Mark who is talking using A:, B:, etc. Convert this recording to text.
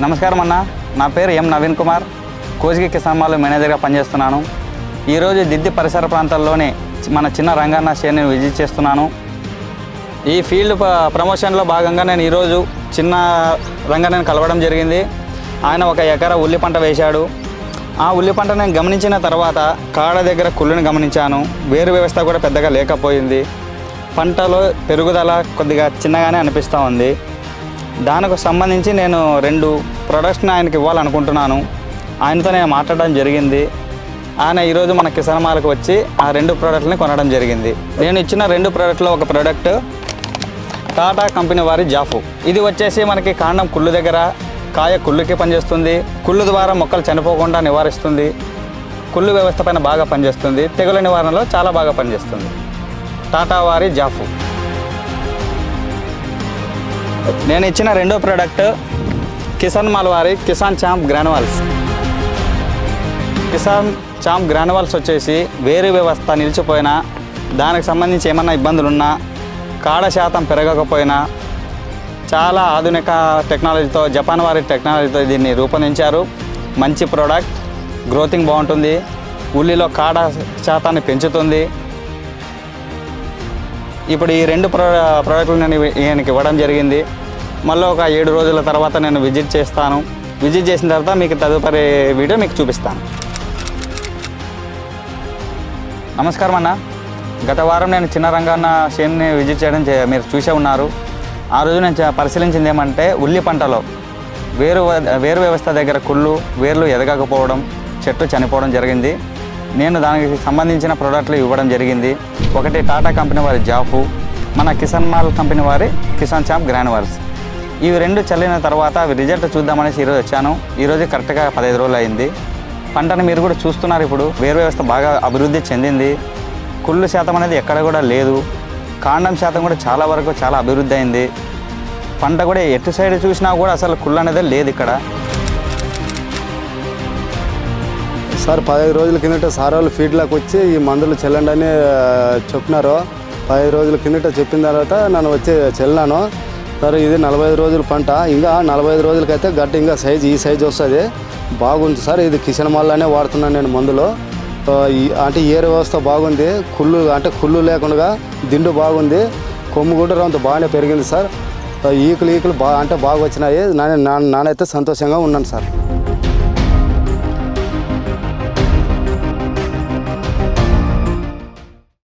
A: నమస్కారం అన్న. నా పేరు ఎం నవీన్ కుమార్. కోజికి కిసాన్ మాల్ మేనేజర్గా పనిచేస్తున్నాను. ఈరోజు దిద్ది పరిసర ప్రాంతాల్లోనే మన చిన్న రంగన్న షేర్ని విజిట్ చేస్తున్నాను. ఈ ఫీల్డ్ ప్రమోషన్లో భాగంగా నేను ఈరోజు చిన్న రంగన్నని కలవడం జరిగింది. ఆయన ఒక ఎకరా ఉల్లి పంట వేశాడు. ఆ ఉల్లి పంట నేను గమనించిన తర్వాత కాడ దగ్గర కుళ్ళుని గమనించాను. వేరు వ్యవస్థ కూడా పెద్దగా లేకపోయింది. పంటలో పెరుగుదల కొద్దిగా చిన్నగానే అనిపిస్తూ ఉంది. దానికి సంబంధించి నేను రెండు ప్రొడక్ట్స్ని ఆయనకి ఇవ్వాలనుకుంటున్నాను. ఆయనతో నేను మాట్లాడడం జరిగింది. ఆయన ఈరోజు మన కిసాన్ వచ్చి ఆ రెండు ప్రోడక్ట్ని కొనడం జరిగింది. నేను ఇచ్చిన రెండు ప్రోడక్ట్లో ఒక ప్రోడక్ట్ టాటా కంపెనీ వారి జాఫు. ఇది వచ్చేసి మనకి కాండం కుళ్ళు దగ్గర కాయ కుళ్ళుకి పనిచేస్తుంది. కుళ్ళు ద్వారా మొక్కలు చనిపోకుండా నివారిస్తుంది. కుళ్ళు వ్యవస్థ పైన బాగా పనిచేస్తుంది. తెగుల నివారణలో చాలా బాగా పనిచేస్తుంది. టాటా వారి జాఫు. నేను ఇచ్చిన రెండో product Kisan మాల్వారి Kisan champ granules. Kisan champ granules వచ్చేసి వేరు వ్యవస్థ నిలిచిపోయినా దానికి సంబంధించి ఏమన్నా ఇబ్బందులున్నా కాడ శాతం పెరగకపోయినా చాలా ఆధునిక టెక్నాలజీతో జపాన్ వారి టెక్నాలజీతో దీన్ని రూపొందించారు. మంచి ప్రోడక్ట్ గ్రోతింగ్ బాగుంటుంది. ఉల్లిలో కాడ శాతాన్ని పెంచుతుంది. ఇప్పుడు ఈ రెండు ప్రోడక్ట్లు నేను ఈయనకి ఇవ్వడం జరిగింది. మళ్ళీ ఒక ఏడు రోజుల తర్వాత నేను విజిట్ చేస్తాను. విజిట్ చేసిన తర్వాత మీకు తదుపరి వీడియో మీకు చూపిస్తాను. నమస్కారం అన్న. గత వారం నేను చిన్న రంగాన్న షేన్ని విజిట్ చేయడం చే- మీరు చూసే ఉన్నారు. ఆ రోజు నేను పరిశీలించింది ఏమంటే ఉల్లి పంటలో వేరు వేరు వ్యవస్థ దగ్గర కుళ్ళు వేర్లు ఎదగకపోవడం చెట్టు చనిపోవడం జరిగింది. నేను దానికి సంబంధించిన ప్రోడక్ట్లు ఇవ్వడం జరిగింది. ఒకటి టాటా కంపెనీ వారి జాఫు మన కిసాన్ మాల్ కంపెనీ వారి కిసాన్ చాప్ గ్రానివర్స్ ఇవి రెండు చల్లిన తర్వాత అవి రిజల్ట్ చూద్దామనేసి ఈరోజు వచ్చాను. ఈరోజు కరెక్ట్గా పదహైదు రోజులు అయింది. పంటను మీరు కూడా చూస్తున్నారు ఇప్పుడు. వేరు వ్యవస్థ బాగా అభివృద్ధి చెందింది. కుళ్ళు శాతం అనేది ఎక్కడ కూడా లేదు. కాండం శాతం కూడా చాలా వరకు చాలా అభివృద్ధి అయింది. పంట కూడా ఎటు సైడ్ చూసినా కూడా అసలు కుళ్ళు అనేది లేదు ఇక్కడ.
B: సార్ పదహైదు రోజుల కిందట సార్ వాళ్ళు ఫీల్డ్లోకి వచ్చి ఈ మందులు చెల్లండి అని చెప్పినారు. పదహైదు రోజుల కిందట చెప్పిన తర్వాత నన్ను వచ్చి చెల్లాను. సార్ ఇది నలభై ఐదు రోజుల పంట. ఇంకా నలభై ఐదు రోజులకైతే గడ్డ ఇంకా సైజు ఈ సైజు వస్తుంది. బాగుంది సార్ ఇది కిషన్ మాల్లోనే వాడుతున్నాను నేను మందులు. అంటే ఏరు వ్యవస్థ బాగుంది. కుళ్ళు అంటే కుళ్ళు లేకుండా దిండు బాగుంది. కొమ్ము కూడా అంత బాగానే పెరిగింది సార్. ఈకులు ఈకులు బా అంటే బాగా వచ్చినాయి. నాన్న నాన్నైతే సంతోషంగా ఉన్నాను సార్.